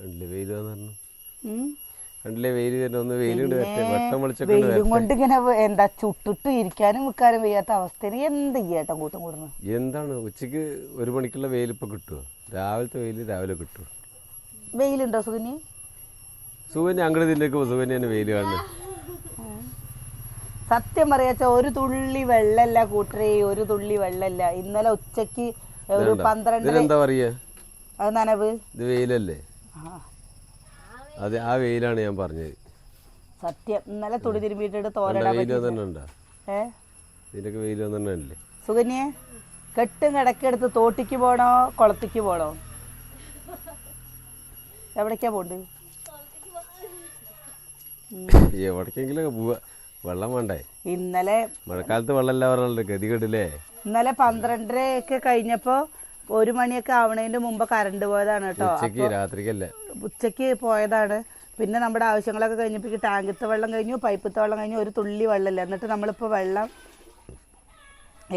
കണ്ടില്ലേ വെയിൽ വന്നു ഉം. കണ്ടില്ലേ വെയിൽ ഒന്ന് വെയിൽ കൊണ്ട് വരട്ടെ. വെട്ടം വിളിച്ചൊക്കെ വെയിലും കൊണ്ട് ഇങ്ങനെ എന്താ ചുട്ടിട്ട് ഇരിക്കാനും വെക്കാനും വയ്യാത്ത അവസ്ഥയിൽ എന്ത് ചെയ്യട്ടോ കൂട്ടം കൂടുന്നു? എന്താണ്? ഉച്ചയ്ക്ക് ഒരു മണിക്കുള്ള വെയിൽ ഇപ്പൊ കിട്ടുമോ രാവിലത്തെ വെയിൽ രാവിലെ കിട്ടുമോ വെയിലുണ്ടോ സുഖിനി സുഖന്യ അങ്ങോട്ട് ഇതിലേക്ക് സുഖന്യാണ് വെയിൽ കാണുന്നത് സത്യം പറയാച്ച ഒരു തുള്ളി വെള്ളല്ല കൂട്ടരേ. ഒരു തുള്ളി വെള്ളല്ല. ഇന്നലെ ഉച്ചയ്ക്ക് ഒരു പന്ത്രണ്ട് അത് നനവ്. ഇത് വെയിലല്ലേ? അത് ആ വെയിലാണ് ഞാൻ പറഞ്ഞത്. സത്യം. ഇന്നലെ തുണി തിരുമ്പിയിട്ടിട്ട് കണ്ട തോരടാൻ വെയിൽ വന്നിട്ട് ഏ? ഇതിനൊക്കെ വെയിൽ വന്നിട്ടല്ലേ സുകന്യെ കെട്ടും കിടക്കെടുത്ത് തോട്ടിക്ക് പോണോ കുളത്തിക്ക് പോണോ? എവിടേക്കാ പോണ്ട്? എവിടേക്കെങ്കിലൊക്കെ പോവാ. വെള്ളം വേണ്ടേ? ഇന്നലെ മഴക്കാലത്ത് വെള്ളം വെള്ളമില്ല പറഞ്ഞല്ലോ ഗതികെട്ടില്ലേ ഇന്നലെ പന്ത്രണ്ടര ഒക്കെ കഴിഞ്ഞപ്പോ ഒരു മണിയൊക്കെ ആവണതിന്റെ മുമ്പ് കറണ്ട് പോയതാണ് കേട്ടോ. ഉച്ചയ്ക്ക് പോയതാണ്. പിന്നെ നമ്മുടെ ആവശ്യങ്ങളൊക്കെ കഴിഞ്ഞപ്പോൾ ടാങ്കിത്തെ വെള്ളം കഴിഞ്ഞു പൈപ്പത്തെ വെള്ളം കഴിഞ്ഞു ഒരു തുള്ളി വെള്ളമില്ല. എന്നിട്ട് നമ്മളിപ്പോൾ വെള്ളം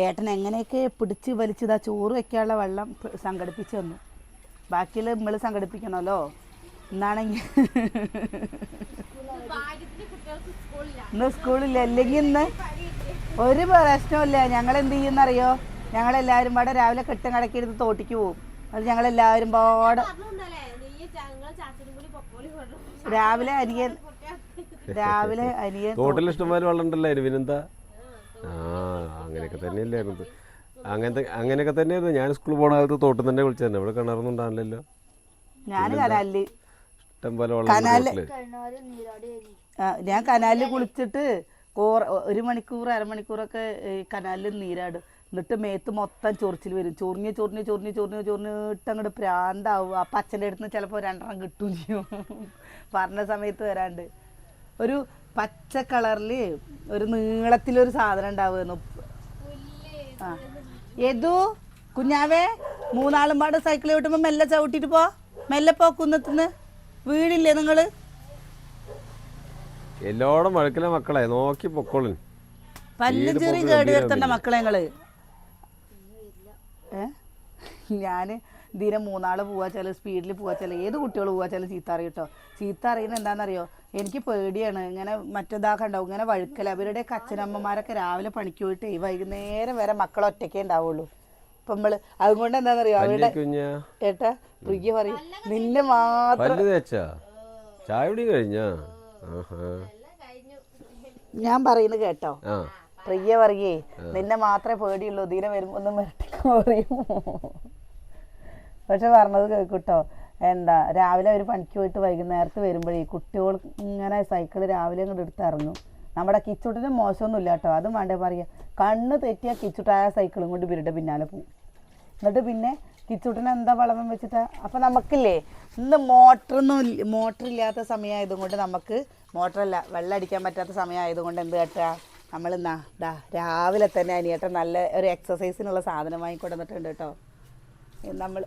ഏട്ടൻ എങ്ങനെയൊക്കെ പിടിച്ച് വലിച്ചതാ ചോറ് വെക്കാനുള്ള വെള്ളം സംഘടിപ്പിച്ചു സംഘടിപ്പിച്ച് തന്നു. ബാക്കിയുള്ള നമ്മൾ സംഘടിപ്പിക്കണമല്ലോ. എന്നാണെങ്കിൽ ഇന്ന് സ്കൂളില്ല. അല്ലെങ്കിൽ ഇന്ന് ഒരു പ്രശ്നമില്ല ഞങ്ങൾ എന്ത് ചെയ്യുന്നറിയോ? ഞങ്ങളെല്ലാവരും പാടെ രാവിലെ കെട്ടും കടക്കിയിരുന്ന് തോട്ടിക്ക് പോകും അത് ഞങ്ങളെല്ലാവരും പാടെ രാവിലെ അനിയൻ രാവിലെ അനിയൻ തോട്ടിൽ ഇഷ്ടംപോലെ വെള്ളം ഉണ്ടല്ലോ പിന്നെന്താ ആ അങ്ങനെയൊക്കെ തന്നെയല്ലായിരുന്നു അങ്ങനത്തെ അങ്ങനെയൊക്കെ തന്നെയായിരുന്നു. ഞാൻ സ്കൂളിൽ പോണ കാലത്ത് തോട്ടിൽ തന്നെ വിളിച്ചതന്നെ ഇവിടെ കിണറൊന്നും ഉണ്ടാവില്ലല്ലോ. ഞാൻ കനാലിൽ. ഇഷ്ടംപോലെ വെള്ളം ഞാൻ കനാലിൽ കുളിച്ചിട്ട് ഒരു മണിക്കൂർ അരമണിക്കൂറൊക്കെ ഈ കനാലിൽ നീരാടും. എന്നിട്ട് മേത്ത് മൊത്തം ചൊറിച്ചിൽ വരും. ചൊറിഞ്ഞ് ചൊറിഞ്ഞ് ചൊറിഞ്ഞ് ചൊറിഞ്ഞ് ചൊറിഞ്ഞിട്ട് അങ്ങോട്ട് പ്രാന്താവും. ആ അച്ഛന്റെ അടുത്ത് നിന്ന് ചിലപ്പോൾ രണ്ടെണ്ണം കിട്ടും ചെയ്യും. പറഞ്ഞ സമയത്ത് വരാണ്ട്. ഒരു പച്ച കളറിൽ ഒരു നീളത്തിലൊരു സാധനം ഉണ്ടാവുമായിരുന്നു. ആ. ഏതു? കുഞ്ഞാവേ മൂന്നാളും പാട് സൈക്കിൾ ചവിട്ടുമ്പോൾ മെല്ലെ ചവിട്ടിട്ട് പോ. മെല്ലെ പോ കുന്നത്തുനിന്ന്. വീടില്ലേ നിങ്ങൾ? എല്ലോടും മഴക്കിലെ മക്കളെ. നോക്കി പൊക്കോളും. പല്ലും ചെറിയ കേട് വരുത്തേണ്ട മക്കളെ ഞങ്ങൾ ഏ? ദിനം മൂന്നാൾ പോവാ ചില സ്പീഡിൽ പോവാ ചില ഏത് കുട്ടികൾ പോവാ ചില ചീത്ത അറിയും കേട്ടോ ചീത്ത അറിയുന്നത് എന്താണെന്നറിയോ എനിക്ക് പേടിയാണ്. ഇങ്ങനെ മറ്റേതാക്കെ ഉണ്ടാവും. ഇങ്ങനെ വഴുക്കല. അവരുടെ അച്ഛനമ്മമാരൊക്കെ രാവിലെ പണിക്ക് പോയിട്ട് വൈകുന്നേരം വരെ മക്കൾ ഒറ്റയ്ക്കേ ഉണ്ടാവുള്ളൂ. ഇപ്പം നമ്മൾ അതുകൊണ്ട് എന്താണെന്നറിയോ അവരുടെ ഏട്ടാ പ്രിയ പറയും. നിന്നെ മാത്രം ചായ കഴിഞ്ഞാ? ഞാൻ പറയുന്നത് കേട്ടോ. പ്രിയ പറയേ നിന്നെ മാത്രമേ പേടിയുള്ളൂ. ദീനം വരുമ്പോ ഒന്നും മിരട്ടിക്കോ പറയും പക്ഷെ പറഞ്ഞത് കേൾക്കൂട്ടോ. എന്താ രാവിലെ അവർ പണിക്ക് പോയിട്ട് വൈകുന്നേരത്ത് വരുമ്പോഴേ കുട്ടികൾ ഇങ്ങനെ സൈക്കിൾ രാവിലെ അങ്ങോട്ട് എടുത്ത് ഇറങ്ങും നമ്മുടെ കിച്ചുട്ടിന് മോശമൊന്നുമില്ല കേട്ടോ അതും വേണ്ടേ പറയുക കണ്ണ് തെറ്റിയ കിച്ചുട്ടായ സൈക്കിളും കൊണ്ട് ഇവരുടെ പിന്നാലെ പോകും എന്നിട്ട് പിന്നെ കിച്ചുട്ടിന് എന്താ വളമം വെച്ചിട്ടാ? അപ്പം നമുക്കില്ലേ ഇന്ന് മോട്ടറൊന്നും മോട്ടറില്ലാത്ത സമയമായതുകൊണ്ട് നമുക്ക് മോട്ടറല്ല വെള്ളം അടിക്കാൻ പറ്റാത്ത സമയമായതുകൊണ്ട് എന്ത് കേട്ടാ? നമ്മൾ എന്നാ ദാ രാവിലെ തന്നെ അനിയേട്ടൻ നല്ല ഒരു എക്സസൈസിനുള്ള സാധനം വാങ്ങിക്കൊണ്ടുവന്നിട്ടുണ്ട് കേട്ടോ. നമ്മൾ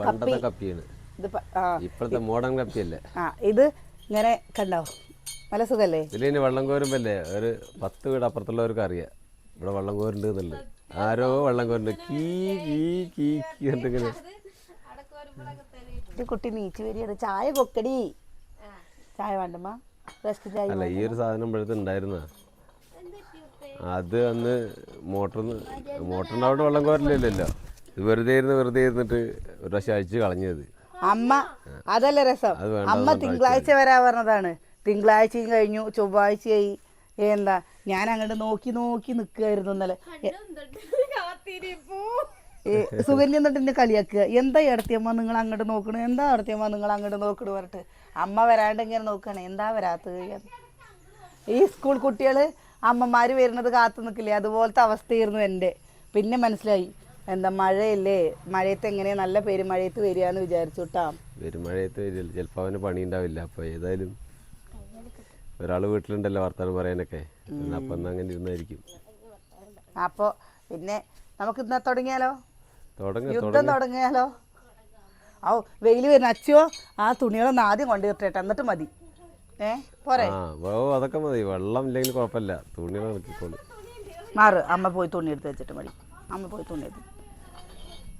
പണ്ടത്തെ കപ്പിയാണ്. ഇത് ആ ഇപ്പോഴത്തെ മോഡേൺ കപ്പിയല്ലേ? ആ ഇത് ഇങ്ങനെ കണ്ടോ? നല്ല സുഖല്ലേ? ഇതിലിനി വെള്ളം കോരുമ്പല്ലേ ഒരു പത്ത് വീട് അപ്പുറത്തുള്ളവർക്ക് അറിയാം. ഇവിടെ വെള്ളം കോരുണ്ട് എന്നുള്ളത്. ആരോ വെള്ളം കോരുന്നുണ്ട് കീ കീ കീ കീ എന്തെങ്കിലും. ഒരു കുട്ടി നീച്ചു വരികയാണ്. ചായ കൊക്കടി. ചായ വേണ്ടമ്മ. റെസ്റ്റ് ചായ അല്ല ഈ ഒരു സാധനം ഇപ്പോഴത്തെ ഉണ്ടായിരുന്ന അത് അന്ന് മോട്ടറിന്ന് മോട്ടറിന്റെ അവിടെ വെള്ളം കോരലില്ലല്ലോ. ഇത് വെറുതെ ഇരുന്ന് വെറുതെ ഇരുന്നിട്ട് ഒരു പ്രാവശ്യം അഴിച്ച് കളഞ്ഞത്. അമ്മ അതല്ല രസം. അത് വേണ്ട, അമ്മ തിങ്കളാഴ്ച വരാ പറഞ്ഞതാണ്. തിങ്കളാഴ്ചയും കഴിഞ്ഞു ചൊവ്വാഴ്ചയായി. എന്താ ഞാൻ അങ്ങോട്ട് നോക്കി നോക്കി നിൽക്കുകയായിരുന്നു ഇന്നലെ. ഏ, സുകന്യ എന്നിട്ട് എന്നെ കളിയാക്കുക. എന്താ ഇടത്തിയമ്മ നിങ്ങൾ അങ്ങോട്ട് നോക്കണു? എന്താ ഇടത്തിയമ്മ നിങ്ങൾ അങ്ങോട്ട് നോക്കണു പറഞ്ഞിട്ട്? അമ്മ വരാണ്ട് ഇങ്ങനെ നോക്കണേ. എന്താ വരാത്തത്? എന്ന്. ഈ സ്കൂൾ കുട്ടികൾ അമ്മമാർ വരുന്നത് കാത്തു നിൽക്കില്ലേ? അതുപോലത്തെ അവസ്ഥയായിരുന്നു എന്റെ. പിന്നെ മനസ്സിലായി. എന്താ മഴയല്ലേ? മഴയത്ത് എങ്ങനെയാ നല്ല പെരുമഴയത്ത് വരിക എന്ന് വിചാരിച്ചു കേട്ടാ വരും മഴയത്ത് വരില്ല. ചിലപ്പോൾ അവന് പണി ഉണ്ടാവില്ല അപ്പോൾ ഏതായാലും ഒരാൾ വീട്ടിലുണ്ടല്ലോ വർത്തമാനം പറയാനൊക്കെ. അപ്പം അങ്ങനെ ഇരുന്നായിരിക്കും. അപ്പോൾ പിന്നെ നമുക്ക് ഇന്നാ തുടങ്ങിയാലോ? തുടങ്ങ യുദ്ധം തുടങ്ങിയാലോ? ഓ വെയിൽ വരുന്ന അച്ഛോ ആ തുണികളൊന്ന് ആദ്യം കൊണ്ടുവരട്ടെ എന്നിട്ട് മതി. പോരെ. ആ അതൊക്കെ മതി. വെള്ളം ഇല്ലെങ്കിൽ കുഴപ്പമില്ല. തുണി നോക്കിക്കോളൂ മാറ്. അമ്മ പോയി തുണി എടുത്ത് വെച്ചിട്ട് മതി. അമ്മ പോയി തുണി എടുത്ത്.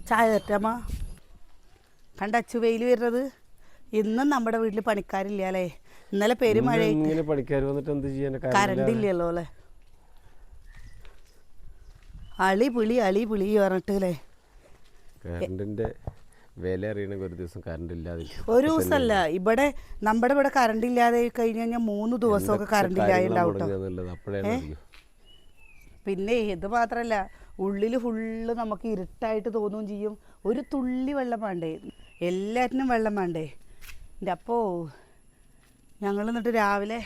ചായ തരട്ടെ അമ്മ? കണ്ട അച്ചു വെയിൽ വരുന്നത്. ഇന്നും നമ്മുടെ വീട്ടിൽ പണിക്കാരില്ല അല്ലേ ഇന്നലെ പെരുമഴ ഇന്ന് ഇങ്ങനെ പണിക്കാർ വന്നിട്ട് എന്ത് ചെയ്യാൻ കറണ്ട് ഇല്ലല്ലോ അല്ലേ? അളി പിളി അളി പിളി പറഞ്ഞിട്ട് അല്ലേ? കറണ്ടിന്റെ വില അറിയണമെങ്കിൽ ഒരു ദിവസം കറണ്ട് ഇല്ലാതെ ഒരു ദിവസമല്ല ഇവിടെ നമ്മുടെ ഇവിടെ കറണ്ട് ഇല്ലാതെ കഴിഞ്ഞ് കഴിഞ്ഞാൽ മൂന്ന് ദിവസമൊക്കെ കറണ്ട് ഇല്ലാതെ ഉണ്ടാവും കേട്ടോ. പിന്നെ ഇത് മാത്രമല്ല ഉള്ളിൽ ഫുള്ള് നമുക്ക് ഇരുട്ടായിട്ട് തോന്നുകയും ചെയ്യും. ഒരു തുള്ളി വെള്ളം വേണ്ടേ? എല്ലാറ്റിനും വെള്ളം വേണ്ടേ? എന്റെ അപ്പോ ഞങ്ങൾ എന്നിട്ട് രാവിലെ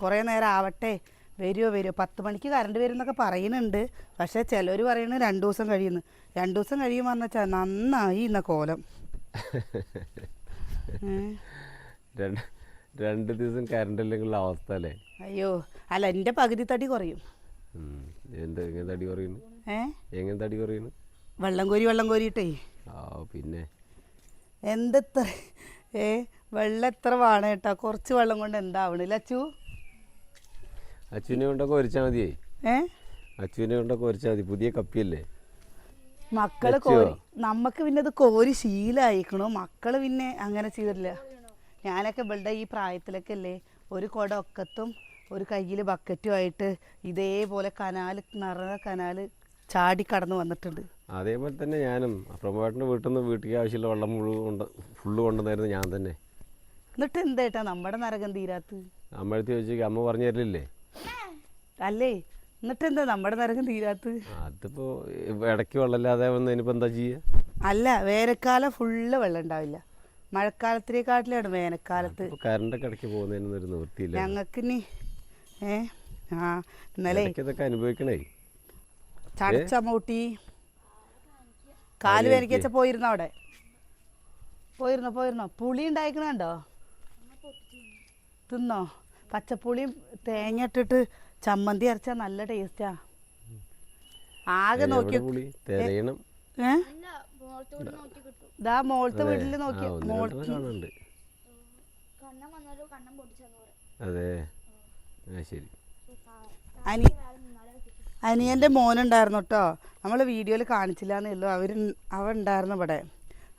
കുറേ നേരം ആവട്ടെ. വരുമോ വരുമോ പത്ത് മണിക്ക് കറണ്ട് വരും എന്നൊക്കെ പറയുന്നുണ്ട്. പക്ഷേ ചിലർ പറയുന്നത് രണ്ടു ദിവസം കഴിയുന്നു. രണ്ടു ദിവസം കഴിയുമ്പോൾ പറഞ്ഞാൽ നന്നായി ഇന്ന കോലം? രണ്ട് ദിവസം കറണ്ട് ഇല്ലെങ്കിലുള്ള അവസ്ഥ അല്ലേ? അയ്യോ. അല്ല എന്റെ പകുതി തടി കുറയും. എങ്ങനെ തടി കുറയുന്നു? എങ്ങനെ തടി കുറയുന്നു? വെള്ളം കോരി വെള്ളം കോരിയിട്ടേ. ആ പിന്നെ? എന്തെത്ര ഏ? വെള്ളം എത്ര വേണം കേട്ടോ. കുറച്ച് വെള്ളം കൊണ്ട് എന്താവണില്ല അച്ചു അച്ഛനെ കൊണ്ടൊക്കെ ഒരിച്ചാൽ മതിയേ. ഏ? അച്ഛനെ കൊണ്ടൊക്കെ ഒരിച്ചാൽ മതി. പുതിയ കപ്പിയല്ലേ? മക്കൾ? കോരി. നമുക്ക് പിന്നെ അത് കോരി ശീലമായിക്കണു മക്കൾ പിന്നെ അങ്ങനെ ചെയ്തില്ല ഞാനൊക്കെ ഇവളുടെ ഈ പ്രായത്തിലൊക്കെ അല്ലേ ഒരു കുട ഒക്കത്തും ഒരു കയ്യിൽ ബക്കറ്റും ആയിട്ട് ഇതേപോലെ കനാല് നിറഞ്ഞ കനാല് ചാടി കടന്നു വന്നിട്ടുണ്ട്. അതേപോലെ തന്നെ ഞാനും. പ്രമോട്ടന്റെ വീട്ടിൽ നിന്ന് വീട്ടിലേക്ക് ആവശ്യമുള്ള വെള്ളം മുഴുവൻ കൊണ്ട് ഫുള്ള് കൊണ്ടുവന്നായിരുന്നു ഞാൻ തന്നെ. എന്നിട്ട് എന്തേട്ടാ നമ്മുടെ നരകം തീരാത്ത് അമ്മഴത്തി ചോദിച്ചേക്ക് അമ്മ പറഞ്ഞു തരില്ലേ അല്ലേ? എന്നിട്ട് എന്താ നമ്മുടെ നരകം തീരാത്ത് അതിപ്പോ ഇടയ്ക്ക് വെള്ളമില്ലാതെ വന്നതിനിപ്പോൾ എന്താ ചെയ്യുക അല്ല വേനൽക്കാലം ഫുള്ള് വെള്ളം ഉണ്ടാവില്ല. മഴക്കാലത്തിനെക്കാട്ടിലാണ് വേനൽക്കാലത്ത്. കറണ്ടൊക്കെ ഇടയ്ക്ക് പോകുന്നതിനൊന്നും ഒരു നിവൃത്തിയില്ല. ഞങ്ങൾക്ക് ഇനി ഏ ആ ഇന്നലെ ഇടയ്ക്ക് ഇതൊക്കെ അനുഭവിക്കണേ ചടച്ചമ്മൂട്ടി കാൽ വേനയ്ക്കച്ച പോയിരുന്നോ അവിടെ? പോയിരുന്നോ പോയിരുന്നോ? പുളി ഉണ്ടായിക്കണോ തിന്നോ? പച്ചപ്പുളിയും തേങ്ങ ഇട്ടിട്ട് ചമ്മന്തി അരച്ചാൽ നല്ല ടേസ്റ്റാ. ആകെ നോക്കി ഇതാ മോളത്തെ വീട്ടിൽ നോക്കി പറയും. അതെ. ആ ശരി. അനി അനിയന്റെ മോനുണ്ടായിരുന്നു കേട്ടോ നമ്മൾ വീഡിയോയിൽ കാണിച്ചില്ലാന്നേ അവർ അവർ അവൻ ഉണ്ടായിരുന്നു ഇവിടെ.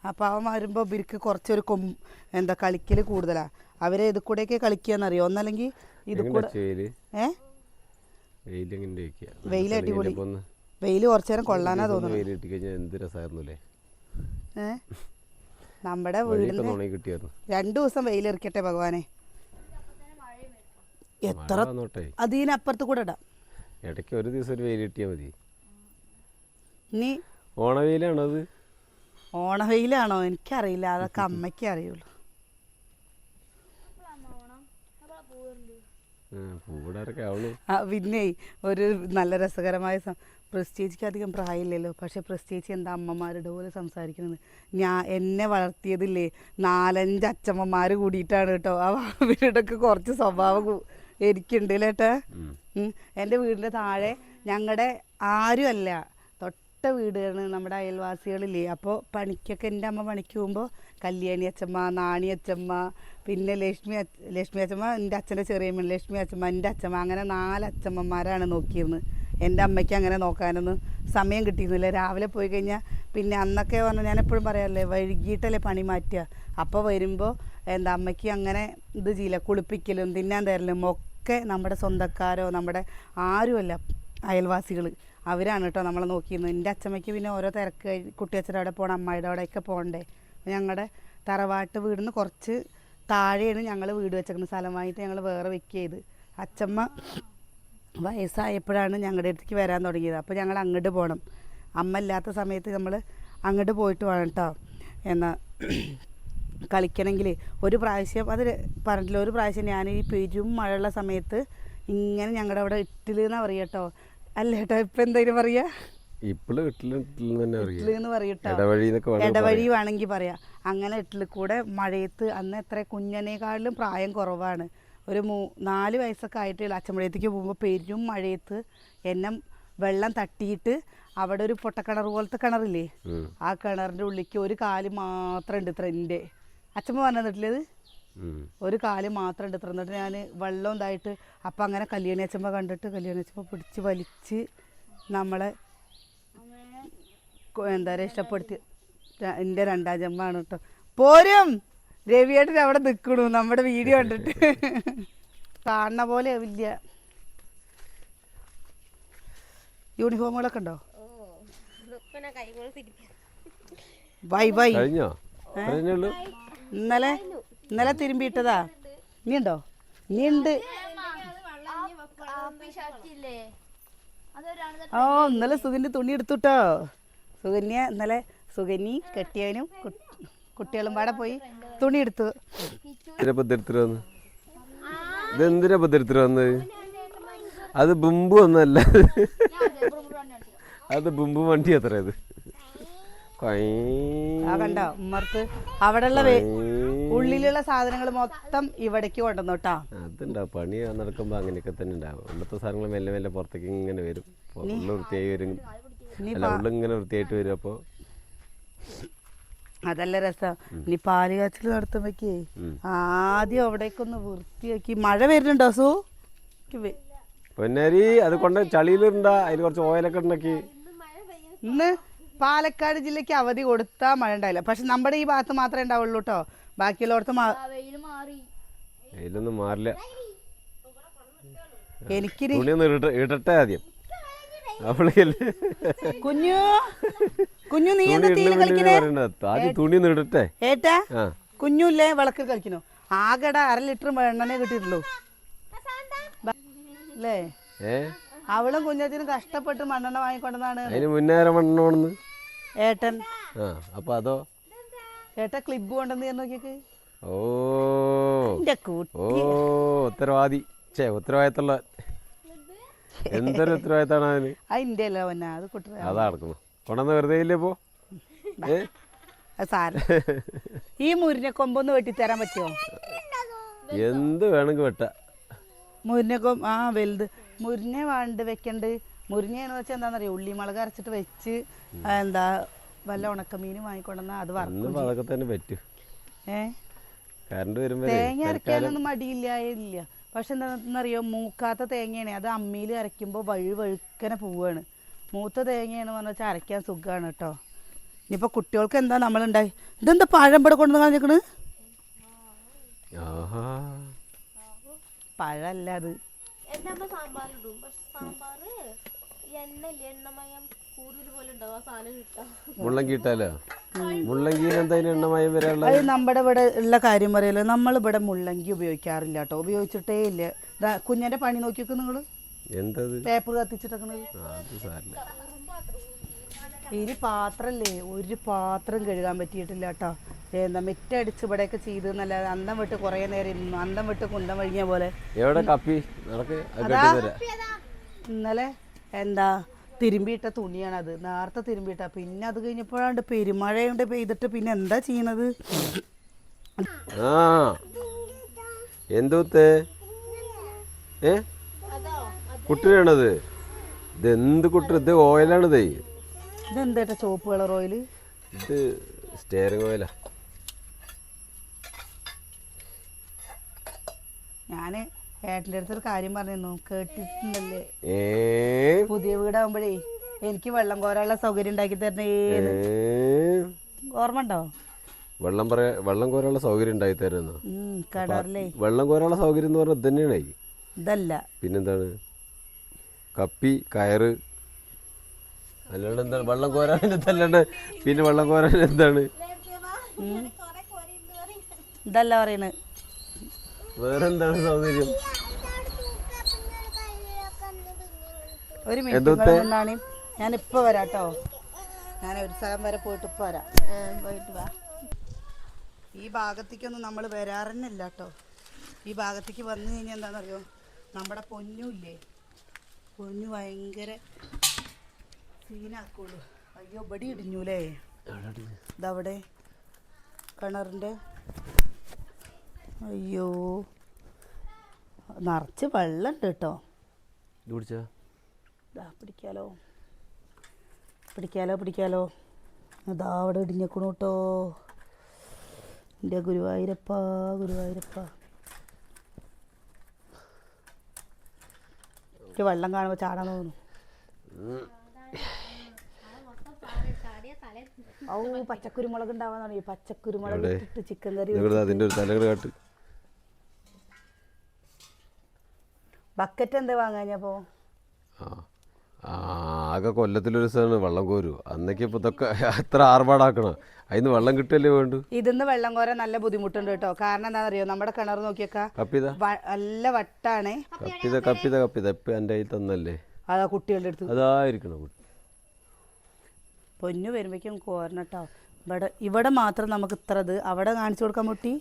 അപ്പോൾ അവൻ വരുമ്പോൾ ഇവർക്ക് കുറച്ചൊരു കൊം എന്താ കളിക്കൽ കൂടുതലാണ് അവരെ ഇത് കൂടെയൊക്കെ കളിക്കുകയെന്നറിയോ ഒന്നല്ലെങ്കിൽ ഇത് കൂടെ വെയിൽ ഏ വെയിൽ വെയിൽ അടിപൊളി. വെയിൽ കുറച്ചു നേരം കൊള്ളാനാ തോന്നുന്നു വെയിൽ ഏ? നമ്മുടെ വീടിന് രണ്ടു ദിവസം വെയിലിറക്കട്ടെ ഭഗവാനെ. എത്ര അതിനപ്പുറത്ത് കൂടെ ഇടാം. ഇടയ്ക്ക് ഒരു ദിവസം ഒരു വെയിൽ കിട്ടിയാൽ മതി. ഇനി ഓണവെയിലാണോ അത്? ഓണവെയിലാണോ എനിക്കറിയില്ല. അതൊക്കെ അമ്മയ്ക്കേ അറിയുള്ളൂ ഓണം അപ്പോൾ പോകരുത് പൂവിടാറൊക്കെ ആവണു ആ, പിന്നെ ഒരു നല്ല രസകരമായ പ്രസ്റ്റേജിക്ക് അധികം പ്രായമില്ലല്ലോ. പക്ഷെ പ്രസ്റ്റേജ് എന്താ അമ്മമാരുടെ പോലെ സംസാരിക്കുന്നത്. ഞാൻ എന്നെ വളർത്തിയതില്ലേ നാലഞ്ച് അച്ഛമ്മമാർ കൂടിയിട്ടാണ് കേട്ടോ. ആ അവരുടെയൊക്കെ കുറച്ച് സ്വഭാവം എനിക്കുണ്ട് ലേട്ടാ. എന്റെ വീടിന്റെ താഴെ ഞങ്ങളുടെ ആരും അല്ല. തൊട്ട വീടുകളാണ് നമ്മുടെ അയൽവാസികളില്ലേ. അപ്പോൾ പണിക്കൊക്കെ എന്റെ അമ്മ പണിക്ക് പോകുമ്പോൾ കല്യാണി അച്ചമ്മ നാണി അച്ചമ്മ പിന്നെ ലക്ഷ്മി ലക്ഷ്മി അച്ചമ്മ എന്റെ അച്ഛന്റെ ചെറിയ മകൻ ലക്ഷ്മി അച്ചമ്മ എന്റെ അച്ഛമ്മ അങ്ങനെ നാല് അച്ചമ്മമാരാണ് നോക്കിയിരുന്നത്. എന്റെ അമ്മയ്ക്ക് അങ്ങനെ നോക്കാനൊന്നും സമയം കിട്ടിയിരുന്നില്ല. രാവിലെ പോയി കഴിഞ്ഞാൽ പിന്നെ അന്നൊക്കെ പറഞ്ഞാൽ ഞാൻ എപ്പോഴും പറയാറില്ലേ വൈകിട്ടല്ലേ പണി മാറ്റുക. അപ്പോൾ വരുമ്പോൾ എന്താ അമ്മയ്ക്ക് അങ്ങനെ ഇത് ചെയ്യില്ല കുളിപ്പിക്കലും തിന്നാൻ തരലും ഒക്കെ നമ്മുടെ സ്വന്തക്കാരോ നമ്മുടെ ആരുമല്ല അയൽവാസികൾ അവരാണ് കേട്ടോ നമ്മളെ നോക്കിയിരുന്നത്. എന്റെ അച്ഛമ്മയ്ക്ക് പിന്നെ ഓരോ തിരക്ക് കുട്ടിയച്ഛന്റെ അവിടെ പോകണം അമ്മയുടെ അവിടെയൊക്കെ പോകണ്ടേ ഞങ്ങളുടെ തറവാട്ട് വീടിന് കുറച്ച് താഴെയാണ് ഞങ്ങൾ വീട് വെച്ചേക്കുന്നത് സ്ഥലമായിട്ട് ഞങ്ങൾ വേറെ വെക്കിയത് അച്ചമ്മ വയസ്സായപ്പോഴാണ് ഞങ്ങളുടെ അടുത്തേക്ക് വരാൻ തുടങ്ങിയത്. അപ്പോൾ ഞങ്ങൾ അങ്ങോട്ട് പോകണം അമ്മ ഇല്ലാത്ത സമയത്ത് നമ്മൾ അങ്ങോട്ട് പോയിട്ട് വേണം കേട്ടോ എന്നാ കളിക്കണമെങ്കിൽ ഒരു പ്രാവശ്യം അത് പറഞ്ഞിട്ടില്ല? ഒരു പ്രാവശ്യം ഞാൻ ഈ പെരും മഴയുള്ള സമയത്ത് ഇങ്ങനെ ഞങ്ങളുടെ അവിടെ ഇട്ടില്ലെന്നാണ് പറയുക കേട്ടോ അല്ല കേട്ടോ ഇപ്പം എന്തായാലും പറയുക ഇപ്പോഴും ഇടവഴി വേണമെങ്കിൽ പറയാം. അങ്ങനെ ഇട്ടിൽ കൂടെ മഴയത്ത് അന്ന് എത്ര കുഞ്ഞനേക്കാളിലും പ്രായം കുറവാണ്. ഒരു മൂ നാല് വയസ്സൊക്കെ ആയിട്ട് അച്ചമ്പഴത്തേക്ക് പോകുമ്പോൾ പെരും മഴയത്ത് എന്നെ വെള്ളം തട്ടിയിട്ട് അവിടെ ഒരു പൊട്ടക്കിണർ പോലത്തെ കിണറില്ലേ? ആ കിണറിന്റെ ഉള്ളിലേക്ക് ഒരു കാൽ മാത്രം ഉണ്ട് ഇത്ര എന്റെ അച്ഛമ്മ പറഞ്ഞു തന്നിട്ടില്ലത് ഒരു കാൽ മാത്രം ഉണ്ട് ഇത്ര. എന്നിട്ട് ഞാൻ വെള്ളം ഇതായിട്ട് അപ്പം അങ്ങനെ കല്യാണി അച്ഛമ്മ കണ്ടിട്ട് കല്യാണി അച്ഛമ്മ പിടിച്ച് വലിച്ച് നമ്മളെ എന്താ പറയുക ഇഷ്ടപ്പെടുത്തി എന്റെ എന്റെ രണ്ടാം ജന്മമാണ് കേട്ടോ പോരും രവിയേട്ടൻ അവിടെ നിൽക്കണു നമ്മുടെ വീഡിയോ കണ്ടിട്ട് കാണുന്ന പോലെ ആവില്ല യൂണിഫോമുകളൊക്കെ ഉണ്ടോ ബൈ ബൈ ഇന്നലെ ഇന്നലെ തിരുമ്പിയിട്ടതാ നീ ഉണ്ടോ നീ ഉണ്ട് ഓ ഇന്നലെ സുഖിന്റെ തുണി എടുത്തുട്ടോ സുകന്യ ഇന്നലെ സുകന്യ കെട്ടിയവനും കുട്ടികളും പാടെ പോയി തുണി എടുത്തു ഇതെന്തിനാ ഭദ്രത്തിൽ വന്നത് അത് ബുംബു ഒന്നല്ല അത് ബുംബു വണ്ടി അത്ര ഇത്. കണ്ടോ ഉമ്മർക്ക് അവിടെയുള്ള ഉള്ളിലുള്ള സാധനങ്ങൾ മൊത്തം ഇവിടേക്ക് കൊണ്ടുവന്നു കേട്ടോ. അതുണ്ടാവും പണി നടക്കുമ്പോ അങ്ങനെയൊക്കെ തന്നെ ഉണ്ടാവും. ഇവിടുത്തെ സാധനങ്ങൾ മെല്ലെ മെല്ലെ പുറത്തേക്ക് ഇങ്ങനെ വരും. വൃത്തിയായി വരും. അല്ല വൃത്തിയായിട്ട് വരും അപ്പോൾ അതല്ല രസം. ഇനി പാൽ കാച്ചിൽ നടത്തുമ്പോഴേക്കേ ആദ്യം അവിടേക്കൊന്ന് വൃത്തിയാക്കി. മഴ വരുന്നുണ്ടോ സു? പൊന്നരി അത് കൊണ്ട് ചളിയിലുണ്ടാ അതിൽ കുറച്ച് ഓയിലൊക്കെ ഉണ്ടാക്കി ഇന്ന് പാലക്കാട് ജില്ലക്ക് അവധി കൊടുത്താൽ മഴ ഉണ്ടാവില്ല. പക്ഷെ നമ്മുടെ ഈ ഭാഗത്ത് മാത്രമേ ഉണ്ടാവുള്ളൂ കേട്ടോ ബാക്കിയുള്ളവർക്ക് വെയിലൊന്നും മാറില്ല. ഇട ഇടട്ടെ ആദ്യം. കുഞ്ഞു കുഞ്ഞു നീ എന്താ തീരെ ഇടണമെന്ന് കളിക്കണേ ആദ്യം തുണി ഇടട്ടെ. ഏട്ടാ കുഞ്ഞുല്ലേ വിളക്ക് കളിക്കണോ ആകട അര ലിറ്റർ എണ്ണനെ കിട്ടിയിട്ടുള്ളൂ. അല്ലേ ഏ? അവളും കുഞ്ഞത്തിനും കഷ്ടപ്പെട്ട് മണ്ണെണ്ണ വാങ്ങിക്കൊണ്ടതാണ് അതിന് മുന്നേറെ മണ്ണോണെന്ന് ഏട്ടൻ. അപ്പൊ അതോ? ഏട്ട ക്ലിബ് കൊണ്ടെന്ന് ഞാൻ നോക്കിയേക്ക്. ഓ. ഓ ഉത്തരവാദി. ചേ ഉത്തരവാദിത്തമുള്ള എന്തൊരു ഉത്തരവാദിത്തമാണ് അതിന് അല്ല പൊന്ന അത് കുട്ടി അതാ നടക്കുന്നു. കൊണ്ടുവന്ന് വെറുതെ ഇല്ലേ ഇപ്പോ ഏ? അത് ഈ മുരിനെ കൊമ്പൊന്ന് വെട്ടിത്തരാൻ പറ്റുമോ? എന്ത് വേണമെങ്കിൽ വെട്ട. മുരിനെ കൊമ്പ് ആ വലുത്. മുരിനെ വാണ്ട് വെക്കണ്ട്. മുരിഞ്ഞയെന്ന് വെച്ചാൽ എന്താണെന്നറിയോ ഉള്ളിമുളക് അരച്ചിട്ട് വെച്ച് എന്താ വല്ല ഉണക്കമീൻ വാങ്ങിക്കൊണ്ടെന്നാ അത് വറക്കും അതൊക്കെ തന്നെ പറ്റൂ. ഏ? കറണ്ട് വരുമ്പോ തേങ്ങ അരക്കാനൊന്നും മടിയില്ല ഇല്ല. പക്ഷെ എന്താണെന്നറിയോ മൂക്കാത്ത തേങ്ങയാണ്. അത് അമ്മിയിൽ അരയ്ക്കുമ്പോൾ വഴു വഴുക്കനെ പോവുകയാണ് മൂത്ത തേങ്ങയാണ് പറഞ്ഞ വെച്ചാൽ അരയ്ക്കാൻ സുഖമാണ് കേട്ടോ ഇനിയിപ്പോൾ കുട്ടികൾക്ക് എന്താ നമ്മളുണ്ടായി ഇതെന്താ പഴം ഇവിടെ കൊണ്ടു കാണിക്കണ് പഴല്ല പഴമല്ല അത്. സാമ്പാർ ഇടും. പക്ഷെ എണ്ണ എണ്ണമയം. കൂടുതൽ പോലെ ഉണ്ടാവും ആ സാധനം കിട്ടാം. മുള്ളങ്കി ഇട്ടാലോ? മുള്ളങ്കിന് എന്തായാലും എണ്ണമയം വരാനുള്ള അത് നമ്മുടെ ഇവിടെ ഉള്ള കാര്യം പറയല്ലോ നമ്മളിവിടെ മുള്ളങ്കി ഉപയോഗിക്കാറില്ല കേട്ടോ. ഉപയോഗിച്ചിട്ടേ ഇല്ല. ദാ കുഞ്ഞിന്റെ പണി നോക്കിയൊക്കെ നിങ്ങൾ എന്തത്? പേപ്പർ കത്തിച്ചിട്ടേക്കണത്. ആ, അത് സാരില്ല ഇനി പാത്രല്ലേ ഒരു പാത്രം കഴുകാൻ പറ്റിയിട്ടില്ല കേട്ടോ. എന്താ മിറ്റടിച്ച് ഇവിടെയൊക്കെ ചെയ്ത് എന്നല്ലാതെ അന്തം വിട്ട് കുറേ നേരം ഇരുന്നു അന്തം വിട്ട് കുന്തം വഴിഞ്ഞ പോലെ. എവിടെ കപ്പി? നടക്ക് അത്. കെട്ടിത്തരാം. ഇന്നലെ എന്താ തിരുമ്പിയിട്ട തുണിയാണത്. നേരത്തെ തിരുമ്പിയിട്ട. പിന്നെ അത് കഴിഞ്ഞപ്പോഴാണ്ട് പെരുമഴയുണ്ട് പെയ്തിട്ട് പിന്നെ എന്താ ചെയ്യണത്? ആ. എന്തൂത്ത്? ഏ? കുട്ടിയാണത്. ഇത് എന്ത് കുട്ടി? ഇത് ഓയിലാണിത്. ഇതെന്തേട്ടാ ചോപ്പ് കളർ ഓയിൽ ഇത് സ്റ്റെയറിംഗ് ഓയിലാ ഞാൻ ഏട്ടന്റെ കാര്യം പറഞ്ഞിരുന്നു. കേട്ടിട്ടുണ്ടല്ലേ? പുതിയ വീടാകുമ്പോഴേ എനിക്ക് വെള്ളം കോരാനുള്ള സൗകര്യം ഉണ്ടാക്കി തരണേ? ഓർമ്മ ഉണ്ടോ വെള്ളം പറയാ വെള്ളം കോരാനുള്ള സൗകര്യം ഉണ്ടായി തരുന്നു ഉം, കിണറിലേ വെള്ളം കോരാനുള്ള സൗകര്യം എന്ന് പറഞ്ഞാൽ തന്നെയാണ് തന്നെയാണേ ഇതല്ല. പിന്നെന്താണ്? കപ്പി കയറ് അല്ലാണ്ട് എന്താണ്? വെള്ളം കോരാൻ ഇതല്ലാണ്ട് പിന്നെ വെള്ളം കോരാൻ എന്താണ്? ഇതല്ല പറയണത് വേറെ എന്താണ് സൗകര്യം ഒരു മിനിറ്റ് എന്നാണ് ഞാൻ ഇപ്പൊ വരാട്ടോ. ഞാൻ ഒരു സ്ഥലം വരെ പോയിട്ട് ഇപ്പൊ വരാം. പോയിട്ട് വാ. ഈ ഭാഗത്തേക്കൊന്നും നമ്മൾ വരാറന്നില്ല കേട്ടോ ഈ ഭാഗത്തേക്ക് വന്നു കഴിഞ്ഞാൽ എന്താണെന്നറിയോ നമ്മുടെ പൊന്നുമില്ലേ പൊന്നു ഭയങ്കര സീനാക്കുള്ളൂ. അയ്യോ ഇവിടെ ഇടിഞ്ഞൂലേ? ഇതവിടെ കിണറിന്റെ അയ്യോ. നിറച്ച് വെള്ളമുണ്ട് കേട്ടോ ഇത് പിടിക്കാലോ. പിടിക്കാലോ പിടിക്കാലോ. അതാ അവിടെ ഇടിഞ്ഞേക്കണു കേട്ടോ എന്റെ ഗുരുവായൂരപ്പ ഗുരുവായൂരപ്പ. എനിക്ക് വെള്ളം കാണുമ്പോൾ ചാടാൻ തോന്നുന്നു. ഔ പച്ചക്കുരുമുളക് ഉണ്ടാവാൻ തുടങ്ങി. പച്ചക്കുരുമുളക്? ഇട്ടിട്ട് ചിക്കൻ കറി അതിന്റെ ഒരു തലകട് കാട്ട്. ബക്കറ്റ് എന്താ വാങ്ങാഞ്ഞപ്പോ ആകെ കൊല്ലത്തിലൊരു സാധനം വെള്ളം കോരു. അന്നൊക്കെ ഇപ്പൊ ഇതൊക്കെ എത്ര ആർഭാടാക്കണം. അതിന് വെള്ളം കിട്ടല്ലേ വേണ്ടു? ഇതിന്ന് വെള്ളം കോരാൻ നല്ല ബുദ്ധിമുട്ടുണ്ട് കേട്ടോ. കാരണം എന്താണെന്നറിയോ? നമ്മുടെ കിണർ നോക്കിയൊക്കെ. കപ്പിത? നല്ല വട്ടാണ്. കപ്പിത കപ്പിത കപ്പിത. ഇപ്പൊ എന്റെ കയ്യിൽ തന്നല്ലേ? അതാ കുട്ടികളുടെ അടുത്ത്. അതായിരിക്കണം കുട്ടി. പൊന്നു വരുമ്പോഴേക്കും കോരണം കേട്ടോ. ഇവിടെ ഇവിടെ മാത്രം നമുക്ക് ഇത്ര ഇത്. അവിടെ കാണിച്ചു കൊടുക്കാൻ മുട്ടി